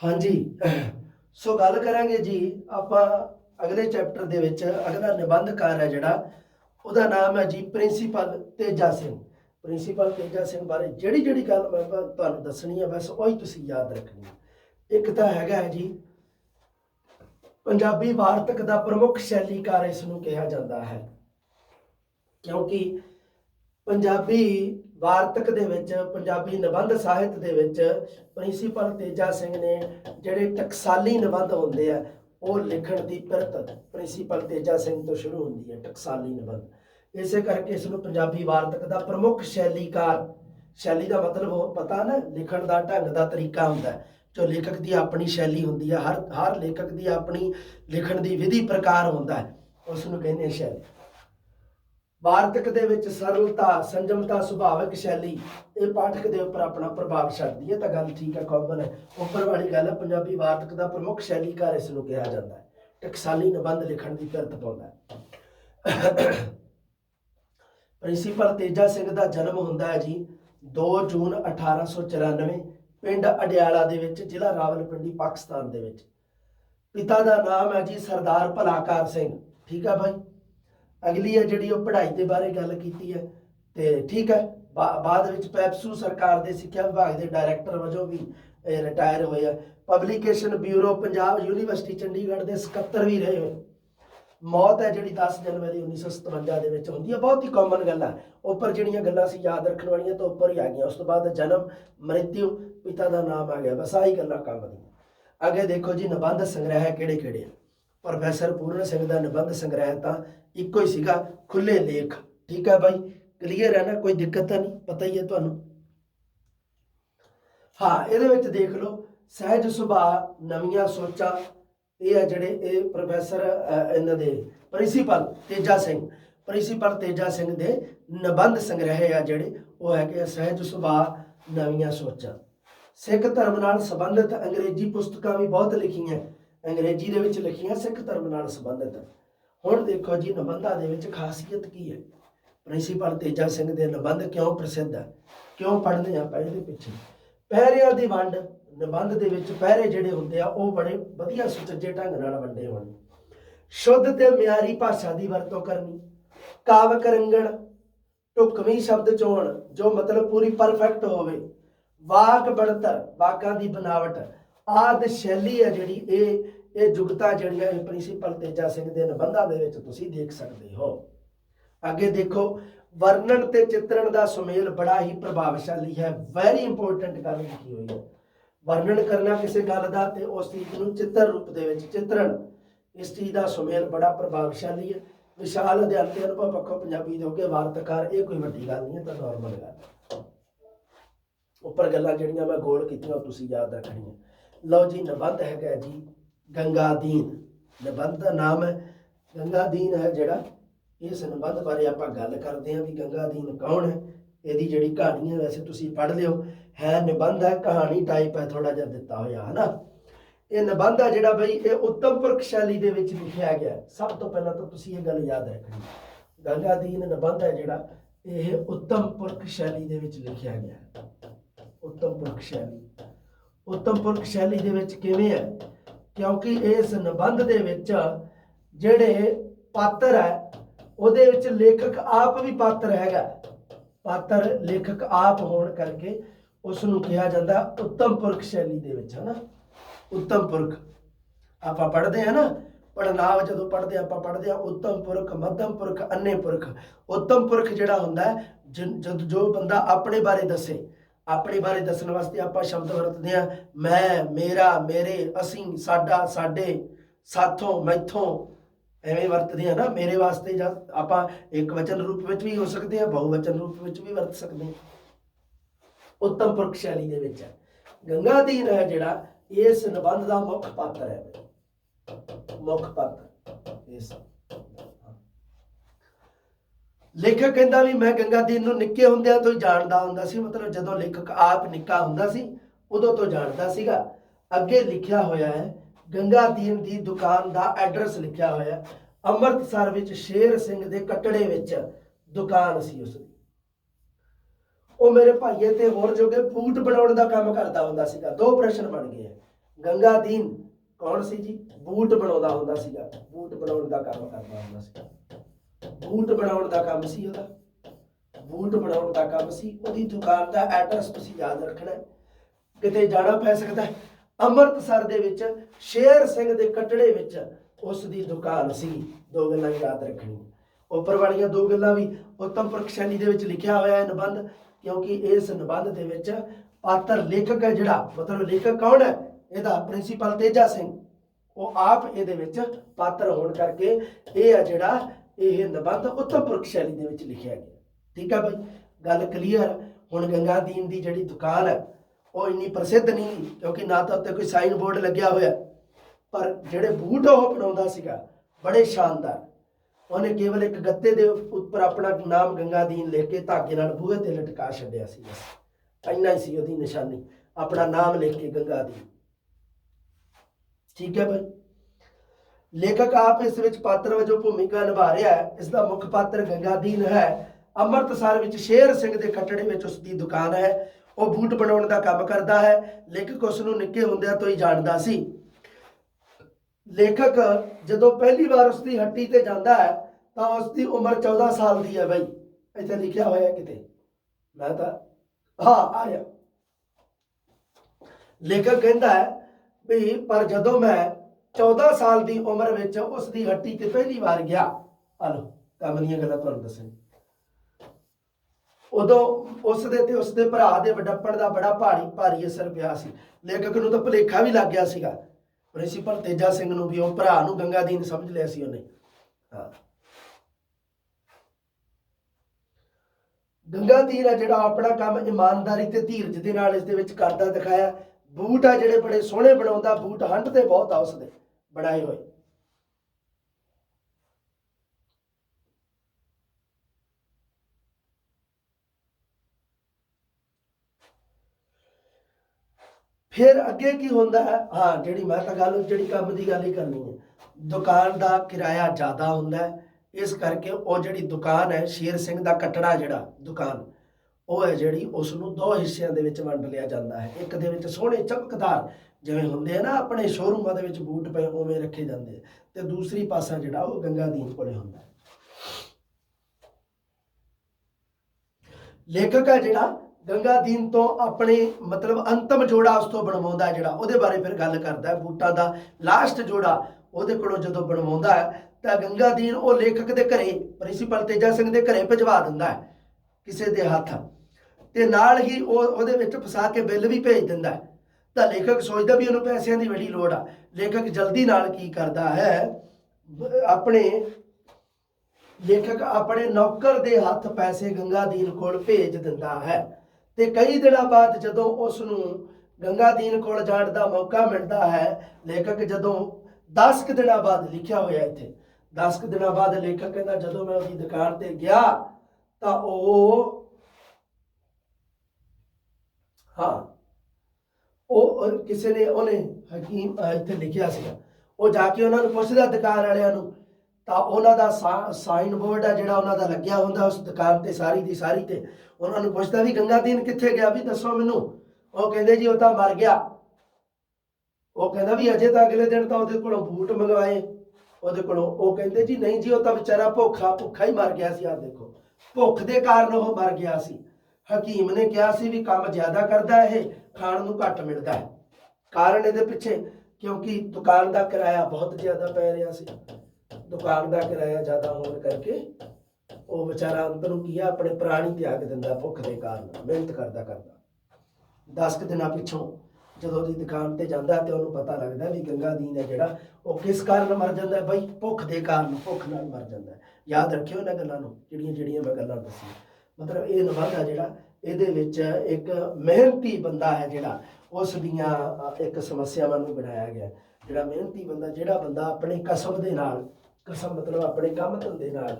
ਹਾਂਜੀ। ਸੋ ਗੱਲ ਕਰਾਂਗੇ ਜੀ, ਆਪਾਂ ਅਗਲੇ ਚੈਪਟਰ ਦੇ ਵਿੱਚ ਅਗਲਾ ਨਿਬੰਧਕਾਰ ਹੈ ਜਿਹੜਾ, ਉਹਦਾ ਨਾਮ ਹੈ ਜੀ ਪ੍ਰਿੰਸੀਪਲ ਤੇਜਾ ਸਿੰਘ। ਪ੍ਰਿੰਸੀਪਲ ਤੇਜਾ ਸਿੰਘ ਬਾਰੇ ਜਿਹੜੀ ਜਿਹੜੀ ਗੱਲ ਮੈਂ ਤੁਹਾਨੂੰ ਦੱਸਣੀ ਹੈ, ਬਸ ਉਹੀ ਤੁਸੀਂ ਯਾਦ ਰੱਖਣੀ ਹੈ। ਇੱਕ ਤਾਂ ਹੈਗਾ ਹੈ ਜੀ, ਪੰਜਾਬੀ ਵਾਰਤਕ ਦਾ ਪ੍ਰਮੁੱਖ ਸ਼ੈਲੀਕਾਰ ਇਸ ਨੂੰ ਕਿਹਾ ਜਾਂਦਾ ਹੈ। ਕਿਉਂਕਿ ਪੰਜਾਬੀ ਵਾਰਤਕ ਦੇ ਵਿੱਚ, ਪੰਜਾਬੀ ਨਿਬੰਧ ਸਾਹਿਤ ਦੇ ਵਿੱਚ ਪ੍ਰਿੰਸੀਪਲ ਤੇਜਾ ਸਿੰਘ ਨੇ ਜਿਹੜੇ ਟਕਸਾਲੀ ਨਿਬੰਧ ਹੁੰਦੇ ਆ, ਉਹ ਲਿਖਣ ਦੀ ਪਿਰਤ ਪ੍ਰਿੰਸੀਪਲ ਤੇਜਾ ਸਿੰਘ ਤੋਂ ਸ਼ੁਰੂ ਹੁੰਦੀ ਹੈ, ਟਕਸਾਲੀ ਨਿਬੰਧ। ਇਸੇ ਕਰਕੇ ਇਸ ਨੂੰ ਪੰਜਾਬੀ ਵਾਰਤਕ ਦਾ ਪ੍ਰਮੁੱਖ ਸ਼ੈਲੀਕਾਰ, ਸ਼ੈਲੀ ਦਾ ਮਤਲਬ ਪਤਾ ਨਾ, ਲਿਖਣ ਦਾ ਢੰਗ ਦਾ ਤਰੀਕਾ ਹੁੰਦਾ ਜੋ ਲੇਖਕ ਦੀ ਆਪਣੀ ਸ਼ੈਲੀ ਹੁੰਦੀ ਹੈ ਹਰ ਹਰ ਲੇਖਕ ਦੀ ਆਪਣੀ ਲਿਖਣ ਦੀ ਵਿਧੀ ਪ੍ਰਕਾਰ ਹੁੰਦਾ ਹੈ, ਉਸ ਨੂੰ ਕਹਿੰਦੇ ਆ ਸ਼ੈਲੀ। ਵਾਰਤਕ ਦੇ ਵਿੱਚ ਸਰਲਤਾ, ਸੰਜਮਤਾ, ਸੁਭਾਵਿਕ ਸ਼ੈਲੀ, ਇਹ ਪਾਠਕ ਦੇ ਉੱਪਰ ਆਪਣਾ ਪ੍ਰਭਾਵ ਛੱਡਦੀ ਹੈ। ਤਾਂ ਗੱਲ ਠੀਕ ਹੈ ਕਾਮਨ ਹੈ। ਉੱਪਰ ਵਾਲੀ ਗੱਲ ਹੈ, ਪੰਜਾਬੀ ਵਾਰਤਕ ਦਾ ਪ੍ਰਮੁੱਖ ਸ਼ੈਲੀਕਾਰ ਇਸ ਨੂੰ ਕਿਹਾ ਜਾਂਦਾ ਹੈ। ਟਕਸਾਲੀ ਨਿਬੰਧ ਲਿਖਣ ਦੀ ਕਿਰਤ ਪਾਉਂਦਾ ਹੈ। ਪ੍ਰਿੰਸੀਪਲ ਤੇਜਾ ਸਿੰਘ ਦਾ ਜਨਮ ਹੁੰਦਾ ਹੈ ਜੀ 2 ਜੂਨ 1894 ਪਿੰਡ ਅਡਿਆਲਾ ਦੇ ਵਿੱਚ, ਜ਼ਿਲ੍ਹਾ ਰਾਵਲਪਿੰਡੀ, ਪਾਕਿਸਤਾਨ ਦੇ ਵਿੱਚ। ਪਿਤਾ ਦਾ ਨਾਮ ਹੈ ਜੀ ਸਰਦਾਰ ਭਲਾਕਾਰ ਸਿੰਘ। ਠੀਕ ਹੈ ਭਾਈ? ਅਗਲੀ ਹੈ ਜਿਹੜੀ ਉਹ ਪੜ੍ਹਾਈ ਦੇ ਬਾਰੇ ਗੱਲ ਕੀਤੀ ਹੈ। ਤੇ ਠੀਕ ਹੈ, ਬਾ- ਬਾਅਦ ਵਿੱਚ ਪੈਪਸੂ ਸਰਕਾਰ ਦੇ ਸਿੱਖਿਆ ਵਿਭਾਗ ਦੇ ਡਾਇਰੈਕਟਰ ਵਜੋਂ ਵੀ ਰਿਟਾਇਰ ਹੋਏ ਆ। Publication bureau Punjab university Chandigarh ਦੇ ਸਕੱਤਰ ਵੀ ਰਹੇ ਹੋਏ। ਮੌਤ ਹੈ ਜਿਹੜੀ 10 ਜਨਵਰੀ 1957 ਦੇ ਵਿੱਚ ਹੁੰਦੀ ਹੈ। ਬਹੁਤ ਹੀ ਕਾਮਨ ਗੱਲ ਹੈ ਉੱਪਰ ਜਿਹੜੀਆਂ ਗੱਲਾਂ ਸੀ ਯਾਦ ਰੱਖਣ ਵਾਲੀਆਂ ਤਾਂ ਉੱਪਰ ਹੀ ਆ ਗਈਆਂ। ਉਸ ਤੋਂ ਬਾਅਦ ਜਨਮ ਮ੍ਰਿਤਿਉ ਪਿਤਾ ਦਾ ਨਾਮ ਆ ਗਿਆ। ਬਸ ਆਹੀ ਗੱਲਾਂ ਕੰਮ ਦੀਆਂ। ਅੱਗੇ ਦੇਖੋ ਜੀ, ਨਿਬੰਧ ਸੰਗ੍ਰਹਿ ਕਿਹੜੇ ਕਿਹੜੇ ਆ? ਪ੍ਰੋਫੈਸਰ ਪੂਰਨ ਸਿੰਘ ਦਾ ਨਿਬੰਧ ਸੰਗ੍ਰਹਿ ਤਾਂ ਇੱਕੋ ਹੀ ਸੀਗਾ ਖੁੱਲੇ ਲੇਖ। ਠੀਕ ਹੈ ਬਾਈ ਕਲੀਅਰ ਹੈ ਨਾ? ਕੋਈ ਦਿੱਕਤ ਤਾਂ ਨਹੀਂ? ਪਤਾ ਹੀ ਹੈ ਤੁਹਾਨੂੰ? ਹਾਂ, ਇਹਦੇ ਵਿੱਚ ਦੇਖ ਲਓ, ਸਹਿਜ ਸੁਭਾਅ, ਨਵੀਆਂ ਸੋਚਾਂ, ਇਹ ਹੈ ਜਿਹੜੇ ਇਹ ਪ੍ਰੋਫੈਸਰ ਇਹਨਾਂ ਦੇ ਪ੍ਰਿੰਸੀਪਲ ਤੇਜਾ ਸਿੰਘ। ਪ੍ਰਿੰਸੀਪਲ ਤੇਜਾ ਸਿੰਘ ਦੇ ਨਿਬੰਧ ਸੰਗ੍ਰਹਿ ਆ ਜਿਹੜੇ, ਉਹ ਹੈਗੇ ਆ ਸਹਿਜ ਸੁਭਾਅ, ਨਵੀਆਂ ਸੋਚਾਂ। ਸਿੱਖ ਧਰਮ ਨਾਲ ਸੰਬੰਧਿਤ ਅੰਗਰੇਜ਼ੀ ਪੁਸਤਕਾਂ ਵੀ ਬਹੁਤ ਲਿਖੀਆਂ, ਅੰਗਰੇਜ਼ੀ ਦੇ ਵਿੱਚ ਲਿਖੀਆਂ ਸਿੱਖ ਧਰਮ ਨਾਲ ਸੰਬੰਧਿਤ। ਹੁਣ ਦੇਖੋ ਜੀ, ਨਿਬੰਧਾਂ ਦੇ ਵਿੱਚ ਖਾਸੀਅਤ ਕੀ ਹੈ? ਪ੍ਰਿੰਸੀਪਲ ਤੇਜਾ ਸਿੰਘ ਦੇ ਨਿਬੰਧ ਕਿਉਂ ਪ੍ਰਸਿੱਧ ਹੈ? ਕਿਉਂ ਪੜ੍ਹਦੇ ਆਪਾਂ ਇਹਦੇ ਪਿੱਛੇ? ਪਹਿਰਿਆਂ ਦੀ ਵੰਡ, ਨਿਬੰਧ ਦੇ ਵਿੱਚ ਪਹਿਰੇ ਜਿਹੜੇ ਹੁੰਦੇ ਆ, ਉਹ ਬੜੇ ਵਧੀਆ ਸੁਚੱਜੇ ਢੰਗ ਨਾਲ ਵੰਡੇ ਹੋਣ। ਸ਼ੁੱਧ ਤੇ ਮਿਆਰੀ ਭਾਸ਼ਾ ਦੀ ਵਰਤੋਂ ਕਰਨੀ, ਕਾਵਕ ਰੰਗਣ, ਢੁਕਵੀਂ ਸ਼ਬਦ ਚੋਣ, ਜੋ ਮਤਲਬ ਪੂਰੀ ਪਰਫੈਕਟ ਹੋਵੇ। ਵਾਕ ਬਣਤਰ, ਵਾਕਾਂ ਦੀ ਬਣਾਵਟ ਆਦ ਸ਼ੈਲੀ ਹੈ ਜਿਹੜੀ ਇਹ ਇਹ ਜੁਗਤਾ ਜਿਹੜੀਆਂ ਇਹ ਪ੍ਰਿੰਸੀਪਲ ਤੇਜਾ ਸਿੰਘ ਦੇ ਨਿਬੰਧਾਂ ਦੇ ਵਿੱਚ ਤੁਸੀਂ ਦੇਖ ਸਕਦੇ ਹੋ। ਅੱਗੇ ਦੇਖੋ, ਵਰਣਨ ਤੇ ਚਿੱਤਰਣ ਦਾ ਸੁਮੇਲ ਬੜਾ ਹੀ ਪ੍ਰਭਾਵਸ਼ਾਲੀ ਹੈ ਵੈਰੀ ਇੰਪੋਰਟੈਂਟ ਗੱਲ ਲਿਖੀ ਹੋਈ ਹੈ। ਵਰਣਨ ਕਰਨਾ ਕਿਸੇ ਗੱਲ ਦਾ ਤੇ ਉਸ ਚੀਜ਼ ਨੂੰ ਚਿੱਤਰ ਰੂਪ ਦੇ ਵਿੱਚ ਚਿੱਤਰਣ, ਇਸ ਚੀਜ਼ ਦਾ ਸੁਮੇਲ ਬੜਾ ਪ੍ਰਭਾਵਸ਼ਾਲੀ ਹੈ। ਵਿਸ਼ਾਲ ਅਧਿਆਨ ਅਨੁਭਵ ਪੱਖੋਂ ਪੰਜਾਬੀ ਦੇ ਹੋਗੇ ਵਾਰਤਕਾਰ, ਇਹ ਕੋਈ ਵੱਡੀ ਗੱਲ ਨਹੀਂ ਹੈ ਤਾਂ ਨਾਰਮਲ ਗੱਲ ਉੱਪਰ ਗੱਲਾਂ ਜਿਹੜੀਆਂ ਮੈਂ ਗੋਲ ਕੀਤੀਆਂ ਤੁਸੀਂ ਯਾਦ ਰੱਖਣੀਆਂ। ਲਓ ਜੀ, ਨਿਬੰਧ ਹੈਗਾ ਜੀ। ਗੰਗਾਦੀਨ ਨਿਬੰਧ ਦਾ ਨਾਮ ਹੈ। ਗੰਗਾਦੀਨ ਹੈ ਜਿਹੜਾ ਇਸ ਨਿਬੰਧ ਬਾਰੇ ਆਪਾਂ ਗੱਲ ਕਰਦੇ ਹਾਂ ਵੀ ਗੰਗਾਦੀਨ ਕੌਣ ਹੈ। ਇਹਦੀ ਜਿਹੜੀ ਕਹਾਣੀ ਹੈ, ਵੈਸੇ ਤੁਸੀਂ ਪੜ੍ਹ ਲਿਓ। ਹੈ ਨਿਬੰਧ ਹੈ, ਕਹਾਣੀ ਟਾਈਪ ਹੈ ਥੋੜਾ ਜਿਹਾ ਦਿੱਤਾ ਹੋਇਆ ਹੈ ਨਾ ਇਹ ਨਿਬੰਧ ਹੈ ਜਿਹੜਾ ਬਈ ਇਹ ਉੱਤਮ ਪੁਰਖ ਸ਼ੈਲੀ ਦੇ ਵਿੱਚ ਲਿਖਿਆ ਗਿਆ ਸਭ ਤੋਂ ਪਹਿਲਾਂ ਤਾਂ ਤੁਸੀਂ ਇਹ ਗੱਲ ਯਾਦ ਰੱਖਣੀ। ਗੰਗਾਦੀਨ ਨਿਬੰਧ ਹੈ ਜਿਹੜਾ ਇਹ ਉੱਤਮ ਪੁਰਖ ਸ਼ੈਲੀ ਦੇ ਵਿੱਚ ਲਿਖਿਆ ਗਿਆ ਉੱਤਮ ਪੁਰਖ ਸ਼ੈਲੀ। ਉੱਤਮ ਪੁਰਖ ਸ਼ੈਲੀ ਦੇ ਵਿੱਚ ਕਿਵੇਂ ਹੈ? ਕਿਉਂਕਿ ਇਸ ਨਿਬੰਧ ਦੇ ਵਿੱਚ ਜਿਹੜੇ ਪਾਤਰ ਹੈ, ਉਹਦੇ ਵਿੱਚ ਲੇਖਕ ਆਪ ਵੀ ਪਾਤਰ ਹੈਗਾ। ਪਾਤਰ, ਲੇਖਕ ਆਪ ਹੋਣ ਕਰਕੇ ਉਸ ਨੂੰ ਕਿਹਾ ਜਾਂਦਾ ਉੱਤਮ ਪੁਰਖ ਸ਼ੈਲੀ ਦੇ ਵਿੱਚ, ਹਨਾ? ਉੱਤਮ ਪੁਰਖ। ਆਪਾਂ ਪੜ੍ਹਦੇ ਹਾਂ ਨਾ ਪੜਨਾਵ ਜਦੋਂ ਪੜ੍ਹਦੇ ਆਪਾਂ ਪੜ੍ਹਦੇ ਆ ਉੱਤਮ ਪੁਰਖ, ਮੱਧਮ ਪੁਰਖ ਅੰਨੇ ਪੁਰਖ। ਉੱਤਮ ਪੁਰਖ ਜਿਹੜਾ ਹੁੰਦਾ ਜਦ ਜੋ ਬੰਦਾ ਆਪਣੇ ਬਾਰੇ ਦੱਸੇ ਆਪਣੇ ਬਾਰੇ ਦੱਸਣ ਵਾਸਤੇ ਆਪਾਂ ਸ਼ਬਦ ਵਰਤਦੇ ਆ ਮੈਂ, ਮੇਰਾ, ਮੇਰੇ, ਅਸੀਂ, ਸਾਡਾ, ਸਾਡੇ, ਸਾਥੋਂ, ਮੈਥੋਂ ਐਵੇਂ ਵਰਤਦੇ ਆ ਨਾ। ਮੇਰੇ ਵਾਸਤੇ ਜਾਂ ਆਪਾਂ ਇੱਕ ਵਚਨ ਰੂਪ ਵਿੱਚ ਵੀ ਹੋ ਸਕਦੇ ਆ ਬਹੁ ਵਚਨ ਰੂਪ ਵਿੱਚ ਵੀ ਵਰਤ ਸਕਦੇ ਆ ਉੱਤਮ ਪੁਰਖ ਸ਼ੈਲੀ ਦੇ ਵਿੱਚ ਗੰਗਾ ਗੰਗਾਦੀਨ ਹੈ ਜਿਹੜਾ ਇਸ ਨਿਬੰਧ ਦਾ ਮੁੱਖ ਪਾਤਰ ਹੈ। ਮੁੱਖ ਪਾਤਰ, ਇਸ ਲੇਖਕ ਕਹਿੰਦਾ ਵੀ ਮੈਂ ਗੰਗਾ ਦੀਨ ਨੂੰ ਨਿੱਕੇ ਹੁੰਦਿਆਂ ਤੋਂ ਹੀ ਜਾਣਦਾ ਹੁੰਦਾ ਸੀ, ਮਤਲਬ ਜਦੋਂ ਲੇਖਕ ਆਪ ਨਿੱਕਾ ਹੁੰਦਾ ਸੀ, ਉਦੋਂ ਤੋਂ ਜਾਣਦਾ ਸੀਗਾ। ਅੱਗੇ ਲਿਖਿਆ ਹੋਇਆ ਹੈ ਗੰਗਾਦੀਨ ਦੀ ਦੁਕਾਨ ਦਾ ਐਡਰੈਸ ਲਿਖਿਆ ਹੋਇਆ ਅੰਮ੍ਰਿਤਸਰ ਵਿੱਚ ਸ਼ੇਰ ਸਿੰਘ ਦੇ ਕੱਟੜੇ ਵਿੱਚ ਦੁਕਾਨ ਸੀ ਉਸ ਦੀ ਉਹ ਮੇਰੇ ਭਾਈਏ ਤੇ ਹੋਰ ਜੋਗੇ ਬੂਟ ਬਣਾਉਣ ਦਾ ਕੰਮ ਕਰਦਾ ਹੁੰਦਾ ਸੀਗਾ, ਦੋ ਪ੍ਰਸ਼ਨ ਬਣ ਗਏ ਗੰਗਾ ਦੀਨ ਕੌਣ ਸੀ ਜੀ? ਬੂਟ ਬਣਾਉਂਦਾ ਹੁੰਦਾ ਸੀਗਾ, ਬੂਟ ਬਣਾਉਣ ਦਾ ਕੰਮ ਕਰਦਾ ਹੁੰਦਾ ਸੀਗਾ। ਬੂਟ ਬਣਾਉਣ ਦਾ ਕੰਮ ਸੀ ਉਹਦਾ। ਬੂਟ ਬਣਾਉਣ ਦਾ ਕੰਮ ਸੀ। ਉਹਦੀ ਦੁਕਾਨ ਦਾ ਐਡਰੈਸ ਤੁਸੀਂ ਯਾਦ ਰੱਖਣਾ ਕਿਤੇ ਜਾਣਾ ਪੈ ਸਕਦਾ ਅੰਮ੍ਰਿਤਸਰ ਦੇ ਵਿੱਚ ਸ਼ੇਰ ਸਿੰਘ ਦੇ ਕੱਟੜੇ ਵਿੱਚ ਉਸ ਦੀ ਦੁਕਾਨ ਸੀ। ਦੋ ਗੱਲਾਂ ਯਾਦ ਰੱਖਣੀਆਂ। ਉੱਪਰ ਵਾਲੀਆਂ ਦੋ ਗੱਲਾਂ ਵੀ ਉੱਤਮ ਪ੍ਰਖਸ਼ਾਲੀ ਦੇ ਵਿੱਚ ਲਿਖਿਆ ਹੋਇਆ ਹੈ ਨਿਬੰਧ, ਕਿਉਂਕਿ ਇਸ ਨਿਬੰਧ ਦੇ ਵਿੱਚ ਪਾਤਰ ਲੇਖਕ ਹੈ ਜਿਹੜਾ ਮਤਲਬ ਲੇਖਕ ਕੌਣ ਹੈ? ਇਹਦਾ ਪ੍ਰਿੰਸੀਪਲ ਤੇਜਾ ਸਿੰਘ। ਉਹ ਆਪ ਇਹਦੇ ਵਿੱਚ ਪਾਤਰ ਹੋਣ ਕਰਕੇ ਇਹ ਹੈ ਜਿਹੜਾ ਇਹ ਨਿਬੰਧ ਉੱਤਮ ਪ੍ਰਖਸ਼ਾਲੀ ਦੇ ਵਿੱਚ ਲਿਖਿਆ ਗਿਆ। ਠੀਕ ਹੈ ਭਾਈ ਗੱਲ ਕਲੀਅਰ ਹੁਣ ਗੰਗਾ ਦੀਨ ਦੀ ਜਿਹੜੀ ਦੁਕਾਨ ਹੈ, ਉਹ ਇੰਨੀ ਪ੍ਰਸਿੱਧ ਨਹੀਂ, ਕਿਉਂਕਿ ਨਾ ਤਾਂ ਉੱਤੇ ਕੋਈ ਸਾਈਨ ਬੋਰਡ ਲੱਗਿਆ ਹੋਇਆ। ਪਰ ਜਿਹੜੇ ਬੂਟ ਉਹ ਬਣਾਉਂਦਾ ਸੀਗਾ, ਬੜੇ ਸ਼ਾਨਦਾਰ। ਉਹਨੇ ਕੇਵਲ ਇੱਕ ਗੱਤੇ ਦੇ ਉੱਪਰ ਆਪਣਾ ਨਾਮ ਗੰਗਾ ਦੀਨ ਲਿਖ ਕੇ ਧਾਗੇ ਨਾਲ ਬੂਹੇ ਤੇ ਲਟਕਾ ਛੱਡਿਆ ਸੀ ਇੰਨਾ ਹੀ ਸੀ ਉਹਦੀ ਨਿਸ਼ਾਨੀ। ਆਪਣਾ ਨਾਮ ਲਿਖ ਕੇ ਗੰਗਾ ਦੀਨ। ਠੀਕ ਹੈ ਭਾਈ ਲੇਖਕ ਆਪ ਇਸ ਵਿੱਚ ਪਾਤਰ ਵਜੋਂ ਭੂਮਿਕਾ ਨਿਭਾ ਰਿਹਾ ਹੈ। ਇਸ ਦਾ ਮੁੱਖ ਪਾਤਰ ਗੰਗਾ ਹੈ। ਅੰਮ੍ਰਿਤਸਰ ਵਿੱਚ ਸ਼ੇਰ ਸਿੰਘ ਦੇ ਖੱਟੜੇ ਵਿੱਚ ਉਸ ਦੀ ਦੁਕਾਨ ਹੈ। ਉਹ ਬੂਟ ਬਣਾਉਣ ਦਾ ਕੰਮ ਕਰਦਾ ਹੈ। ਲੇਖਕ ਉਸ ਨੂੰ ਨਿੱਕੇ ਹੁੰਦਿਆਂ ਤੋਂ ਹੀ ਜਾਣਦਾ ਸੀ। ਲੇਖਕ ਜਦੋਂ ਪਹਿਲੀ ਵਾਰ ਉਸ ਦੀ ਹੱਟੀ ਤੇ ਜਾਂਦਾ ਹੈ, ਤਾਂ ਉਸ ਦੀ ਉਮਰ 14 ਸਾਲ ਦੀ ਹੈ ਬਈ। ਇੱਥੇ ਲਿਖਿਆ ਹੋਇਆ ਕਿਤੇ। ਮੈਂ ਤਾਂ ਹਾਂ, ਆਇਆ। ਲੇਖਕ ਕਹਿੰਦਾ ਹੈ ਵੀ, ਪਰ ਜਦੋਂ ਮੈਂ 14 ਸਾਲ ਦੀ ਉਮਰ ਵਿੱਚ ਉਸ ਦੀ ਹੱਟੀ ਤੇ ਪਹਿਲੀ ਵਾਰ ਗਿਆ। ਹਲੋ, ਕੰਮ ਦੀਆਂ ਗੱਲਾਂ ਤੁਹਾਨੂੰ ਦੱਸਾਂ। ਉਦੋਂ ਉਸ ਦੇ ਤੇ ਉਸ ਦੇ ਭਰਾ ਦੇ ਵਡੱਪਣ ਦਾ ਬੜਾ ਭਾਰੀ ਭਾਰੀ ਅਸਰ ਪਿਆ ਸੀ। ਲੇਖਕ ਨੂੰ ਤਾਂ ਭੁਲੇਖਾ ਵੀ ਲੱਗ ਗਿਆ ਸੀਗਾ। ਪ੍ਰਿੰਸੀਪਲ ਤੇਜਾ ਸਿੰਘ ਨੂੰ ਵੀ ਉਹ ਭਰਾ ਨੂੰ ਗੰਗਾ ਦੀਨ ਸਮਝ ਲਿਆ ਸੀ ਉਹਨੇ। ਹਾਂ। ਗੰਗਾ ਦੀਨ ਹੈ ਜਿਹੜਾ ਆਪਣਾ ਕੰਮ ਇਮਾਨਦਾਰੀ ਤੇ ਧੀਰਜ ਦੇ ਨਾਲ ਇਸ ਦੇ ਵਿੱਚ ਕਰਦਾ ਦਿਖਾਇਆ। ਬੂਟ ਆ ਜਿਹੜੇ ਬੜੇ ਸੋਹਣੇ ਬਣਾਉਂਦਾ। ਬੂਟ ਹੰਢ ਤੇ ਬਹੁਤ ਆ ਉਸਦੇ। ਬਣਾਏ ਹੋਏ। ਫਿਰ ਅੱਗੇ ਕੀ ਹੁੰਦਾ ਹੈ? ਹਾਂ, ਜਿਹੜੀ ਮੈਂ ਤਾਂ ਗੱਲ, ਜਿਹੜੀ ਕੰਮ ਦੀ ਗੱਲ ਹੀ ਕਰਨੀ ਹੈ। ਦੁਕਾਨ ਦਾ ਕਿਰਾਇਆ ਜ਼ਿਆਦਾ ਹੁੰਦਾ ਹੈ। ਇਸ ਕਰਕੇ ਉਹ ਜਿਹੜੀ ਦੁਕਾਨ ਹੈ, ਸ਼ੇਰ ਸਿੰਘ ਦਾ ਕੱਟੜਾ ਜਿਹੜਾ ਦੁਕਾਨ ਉਹ ਹੈ ਜਿਹੜੀ ਉਸ ਨੂੰ ਦੋ ਹਿੱਸਿਆਂ ਦੇ ਵਿੱਚ ਵੰਡ ਲਿਆ ਜਾਂਦਾ ਹੈ। ਇੱਕ ਦੇ ਵਿੱਚ ਸੋਹਣੇ ਚਮਕਦਾਰ ਜਿਵੇਂ ਹੁੰਦੇ ਆ ਨਾ, ਆਪਣੇ ਸ਼ੋਰੂਮਾਂ ਦੇ ਵਿੱਚ ਬੂਟ ਪਏ ਉਵੇਂ ਰੱਖੇ ਜਾਂਦੇ ਆ। ਤੇ ਦੂਸਰੀ ਪਾਸਾ ਜਿਹੜਾ ਉਹ ਗੰਗਾ ਦੀਨ ਕੋਲੇ ਹੁੰਦਾ ਹੈ। ਲੇਖਕ ਹੈ ਜਿਹੜਾ, ਗੰਗਾ ਦੀਨ ਤੋਂ ਆਪਣੇ ਮਤਲਬ ਅੰਤਮ ਜੋੜਾ ਉਸ ਤੋਂ ਬਣਵਾਉਂਦਾ ਹੈ ਜਿਹੜਾ, ਉਹਦੇ ਬਾਰੇ ਫਿਰ ਗੱਲ ਕਰਦਾ ਹੈ ਬੂਟਾਂ ਦਾ। ਲਾਸਟ ਜੋੜਾ ਉਹਦੇ ਕੋਲੋਂ ਜਦੋਂ ਬਣਵਾਉਂਦਾ ਹੈ, ਤਾਂ ਗੰਗਾ ਦੀਨ ਉਹ ਲੇਖਕ ਦੇ ਘਰੇ, ਪ੍ਰਿੰਸੀਪਲ ਤੇਜਾ ਸਿੰਘ ਦੇ ਘਰੇ ਭਜਵਾ ਦਿੰਦਾ ਹੈ। ਕਿਸੇ ਦੇ ਹੱਥ। ਤੇ ਨਾਲ ਹੀ ਉਹ ਉਹਦੇ ਵਿੱਚ ਫਸਾ ਕੇ ਬਿੱਲ ਵੀ ਭੇਜ ਦਿੰਦਾ ਹੈ। ਤਾਂ ਲੇਖਕ ਸੋਚਦਾ ਵੀ ਉਹਨੂੰ ਪੈਸਿਆਂ ਦੀ ਬੜੀ ਲੋੜ ਆ। ਲੇਖਕ ਜਲਦੀ ਨਾਲ ਕੀ ਕਰਦਾ ਹੈ? ਆਪਣੇ ਲੇਖਕ ਆਪਣੇ ਨੌਕਰ ਦੇ ਹੱਥ ਪੈਸੇ ਗੰਗਾ ਕੋਲ ਭੇਜ ਦਿੰਦਾ ਹੈ। ਤੇ ਕਈ ਦਿਨਾਂ ਬਾਅਦ ਜਦੋਂ ਉਸ ਨੂੰ ਗੰਗਾ ਦੀਨ ਕੋਲ ਜਾਣ ਦਾ ਮੌਕਾ ਮਿਲਦਾ ਹੈ, ਲੇਖਕ ਜਦੋਂ 10 ਕੁ ਦਿਨਾਂ ਬਾਅਦ ਲਿਖਿਆ ਹੋਇਆ ਇੱਥੇ 10 ਕੁ ਦਿਨਾਂ ਬਾਅਦ ਲੇਖਕ ਕਹਿੰਦਾ, ਜਦੋਂ ਮੈਂ ਉਹਦੀ ਦੁਕਾਨ ਤੇ ਗਿਆ ਤਾਂ ਉਹ ਹਾਂ। ਉਹ ਕਿਸੇ ਨੇ ਉਹਨੇ ਹਕੀਮ ਇੱਥੇ ਲਿਖਿਆ ਸੀਗਾ। ਉਹ ਜਾ ਕੇ ਉਹਨਾਂ ਨੂੰ ਪੁੱਛਦਾ ਦੁਕਾਨ ਵਾਲਿਆਂ ਨੂੰ, ਤਾਂ ਉਹਨਾਂ ਦਾ ਸਾਈਨ ਬੋਰਡ ਆ ਜਿਹੜਾ ਉਹਨਾਂ ਦਾ ਲੱਗਿਆ ਹੁੰਦਾ ਉਸ ਦੁਕਾਨ ਤੇ, ਸਾਰੀ ਦੀ ਸਾਰੀ ਤੇ। ਉਹਨਾਂ ਨੂੰ ਪੁੱਛਦਾ ਵੀ ਗੰਗਾ ਦੀਨ ਕਿੱਥੇ ਗਿਆ? ਵੀ ਦੱਸੋ ਮੈਨੂੰ। ਉਹ ਕਹਿੰਦੇ ਜੀ ਉਹ ਤਾਂ ਮਰ ਗਿਆ। ਉਹ ਕਹਿੰਦਾ ਵੀ ਅਜੇ ਤਾਂ ਅਗਲੇ ਦਿਨ ਤਾਂ ਉਹਦੇ ਕੋਲੋਂ ਬੂਟ ਮੰਗਵਾਏ। ਉਹਦੇ ਕੋਲੋਂ ਉਹ ਕਹਿੰਦੇ ਜੀ, ਨਹੀਂ ਜੀ, ਉਹ ਤਾਂ ਵਿਚਾਰਾ ਭੁੱਖਾ ਭੁੱਖਾ ਹੀ ਮਰ ਗਿਆ ਸੀ। ਆਹ ਦੇਖੋ। ਭੁੱਖ ਦੇ ਕਾਰਨ ਉਹ ਮਰ ਗਿਆ ਸੀ। ਹਕੀਮ ਨੇ ਕਿਹਾ ਸੀ ਵੀ ਕੰਮ ਜ਼ਿਆਦਾ ਕਰਦਾ ਇਹ, ਖਾਣ ਨੂੰ ਘੱਟ ਮਿਲਦਾ ਹੈ। ਕਾਰਨ ਇਹਦੇ ਪਿੱਛੇ, ਕਿਉਂਕਿ ਦੁਕਾਨ ਦਾ ਕਿਰਾਇਆ ਬਹੁਤ ਜ਼ਿਆਦਾ ਪੈ ਰਿਹਾ ਸੀ। ਦੁਕਾਨ ਦਾ ਕਿਰਾਇਆ ਜ਼ਿਆਦਾ ਹੋਣ ਕਰਕੇ ਉਹ ਵਿਚਾਰਾ ਅੰਦਰੋਂ ਕੀ ਆ, ਆਪਣੇ ਪ੍ਰਾਣੀ ਤਿਆਗ ਦਿੰਦਾ ਭੁੱਖ ਦੇ ਕਾਰਨ, ਮਿਹਨਤ ਕਰਦਾ ਕਰਦਾ। 10 ਕੁ ਦਿਨਾਂ ਪਿੱਛੋਂ ਜਦੋਂ ਉਹਦੀ ਦੁਕਾਨ ਤੇ ਜਾਂਦਾ ਤੇ ਉਹਨੂੰ ਪਤਾ ਲੱਗਦਾ ਵੀ ਗੰਗਾ ਦੀਨ ਹੈ ਜਿਹੜਾ, ਉਹ ਕਿਸ ਕਾਰਨ ਮਰ ਜਾਂਦਾ ਹੈ? ਬਈ ਭੁੱਖ ਦੇ ਕਾਰਨ, ਭੁੱਖ ਨਾਲ ਮਰ ਜਾਂਦਾ ਯਾਦ ਰੱਖਿਓ ਇਹਨਾਂ ਗੱਲਾਂ ਨੂੰ ਜਿਹੜੀਆਂ ਜਿਹੜੀਆਂ ਮੈਂ ਗੱਲਾਂ ਦੱਸੀਆਂ। ਮਤਲਬ ਇਹ ਨਿਬੰਧ ਆ ਜਿਹੜਾ, ਇਹਦੇ ਵਿੱਚ ਇੱਕ ਮਿਹਨਤੀ ਬੰਦਾ ਹੈ ਜਿਹੜਾ, ਉਸ ਦੀਆਂ ਇੱਕ ਸਮੱਸਿਆਵਾਂ ਨੂੰ ਬਣਾਇਆ ਗਿਆ। ਜਿਹੜਾ ਮਿਹਨਤੀ ਬੰਦਾ, ਜਿਹੜਾ ਬੰਦਾ ਆਪਣੇ ਕਸਬ ਦੇ ਨਾਲ ਕਸਬ ਮਤਲਬ ਆਪਣੇ ਕੰਮ ਧੰਦੇ ਨਾਲ,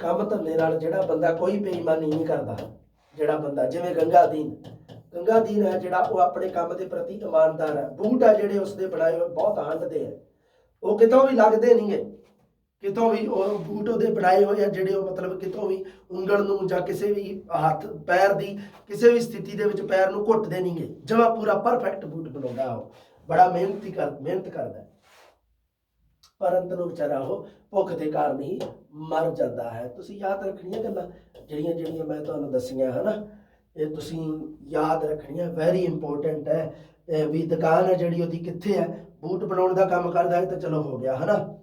ਕੰਮ ਧੰਦੇ ਨਾਲ ਜਿਹੜਾ ਬੰਦਾ ਕੋਈ ਬੇਈਮਾਨੀ ਨਹੀਂ ਕਰਦਾ। ਜਿਹੜਾ ਬੰਦਾ, ਜਿਵੇਂ ਗੰਗਾ ਦੀਨ ਗੰਗਾ ਦੀਨ ਹੈ ਜਿਹੜਾ ਉਹ ਆਪਣੇ ਕੰਮ ਦੇ ਪ੍ਰਤੀ ਇਮਾਨਦਾਰ ਹੈ। ਬੂਟ ਆ ਜਿਹੜੇ ਉਸਦੇ ਬਣਾਏ ਹੋਏ, ਬਹੁਤ ਹੰਡਦੇ ਆ ਉਹ ਕਿਤੋਂ ਵੀ ਲੱਗਦੇ ਨਹੀਂਗੇ ਕਿਤੋਂ ਵੀ ਉਹ ਬੂਟ ਉਹਦੇ ਬਣਾਏ ਹੋਏ ਆ, ਜਿਹੜੇ ਉਹ ਮਤਲਬ ਕਿਤੋਂ ਵੀ ਉਂਗਲ ਨੂੰ ਜਾਂ ਕਿਸੇ ਵੀ ਹੱਥ, ਪੈਰ ਦੀ ਕਿਸੇ ਵੀ ਸਥਿਤੀ ਦੇ ਵਿੱਚ ਪੈਰ ਨੂੰ ਘੁੱਟਦੇ ਨਹੀਂਗੇ ਜਮਾ ਪੂਰਾ ਪਰਫੈਕਟ ਬੂਟ ਬਣਾਉਂਦਾ ਉਹ। ਬੜਾ ਮਿਹਨਤੀ ਕਰ, ਮਿਹਨਤ ਕਰਦਾ ਪਰ ਅੰਤ ਨੂੰ ਵਿਚਾਰਾ ਉਹ ਭੁੱਖ ਦੇ ਕਾਰਨ ਹੀ ਮਰ ਜਾਂਦਾ ਹੈ। ਤੁਸੀਂ ਯਾਦ ਰੱਖਣੀਆਂ ਗੱਲਾਂ, ਜਿਹੜੀਆਂ ਜਿਹੜੀਆਂ ਮੈਂ ਤੁਹਾਨੂੰ ਦੱਸੀਆਂ, ਹਨਾ? ਇਹ ਤੁਸੀਂ ਯਾਦ ਰੱਖਣੀਆਂ ਵੈਰੀ ਇੰਪੋਰਟੈਂਟ ਹੈ। ਇਹ ਵੀ ਦੁਕਾਨ ਹੈ ਜਿਹੜੀ ਉਹਦੀ ਕਿੱਥੇ ਹੈ? ਬੂਟ ਬਣਾਉਣ ਦਾ ਕੰਮ ਕਰਦਾ ਹੈ ਤਾਂ ਚਲੋ ਹੋ ਗਿਆ, ਹਨਾ?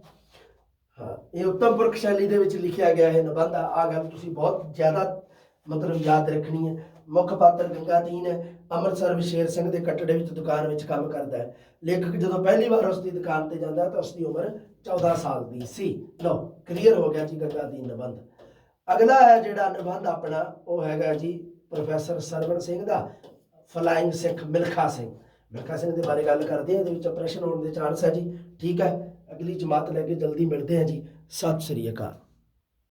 ਹਾਂ ਇਹ ਉੱਤਮ ਪੁਰਖ ਸ਼ੈਲੀ ਦੇ ਵਿੱਚ ਲਿਖਿਆ ਗਿਆ ਹੈ ਨਿਬੰਧ। ਆ ਆਹ ਗੱਲ ਤੁਸੀਂ ਬਹੁਤ ਜ਼ਿਆਦਾ ਮਤਲਬ ਯਾਦ ਰੱਖਣੀ ਹੈ। ਮੁੱਖ ਪਾਤਰ ਗੰਗਾ ਦੀਨ ਹੈ, ਅੰਮ੍ਰਿਤਸਰ ਵਿਸ਼ੇਰ ਸਿੰਘ ਦੇ ਕੱਟੜੇ ਵਿੱਚ ਦੁਕਾਨ ਵਿੱਚ ਕੰਮ ਕਰਦਾ ਹੈ। ਲੇਖਕ ਜਦੋਂ ਪਹਿਲੀ ਵਾਰ ਉਸ ਦੀ ਦੁਕਾਨ ਤੇ ਜਾਂਦਾ ਤਾਂ ਉਸ ਦੀ ਉਮਰ 14 ਸਾਲ ਦੀ ਸੀ। ਲਓ ਕਲੀਅਰ ਹੋ ਗਿਆ ਜੀ ਗੰਗਾ ਦੀਨ ਨਿਬੰਧ। ਅਗਲਾ ਹੈ ਜਿਹੜਾ ਨਿਬੰਧ ਆਪਣਾ, ਉਹ ਹੈਗਾ ਜੀ ਪ੍ਰੋਫੈਸਰ ਸਰਵਣ ਸਿੰਘ ਦਾ, ਫਲਾਈਂਗ ਸਿੱਖ ਮਿਲਖਾ ਸਿੰਘ। ਮਿਲਖਾ ਸਿੰਘ ਦੇ ਬਾਰੇ ਗੱਲ ਕਰਦੇ ਹਾਂ, ਇਹਦੇ ਵਿੱਚ ਪ੍ਰਸ਼ਨ ਹੋਣ ਦੇ ਚਾਂਸ ਹੈ ਜੀ। ਠੀਕ ਹੈ। ਅਗਲੀ ਜਮਾਤ ਲੈ ਕੇ ਜਲਦੀ ਮਿਲਦੇ ਹਾਂ ਜੀ। ਸਤਿ ਸ੍ਰੀ ਅਕਾਲ।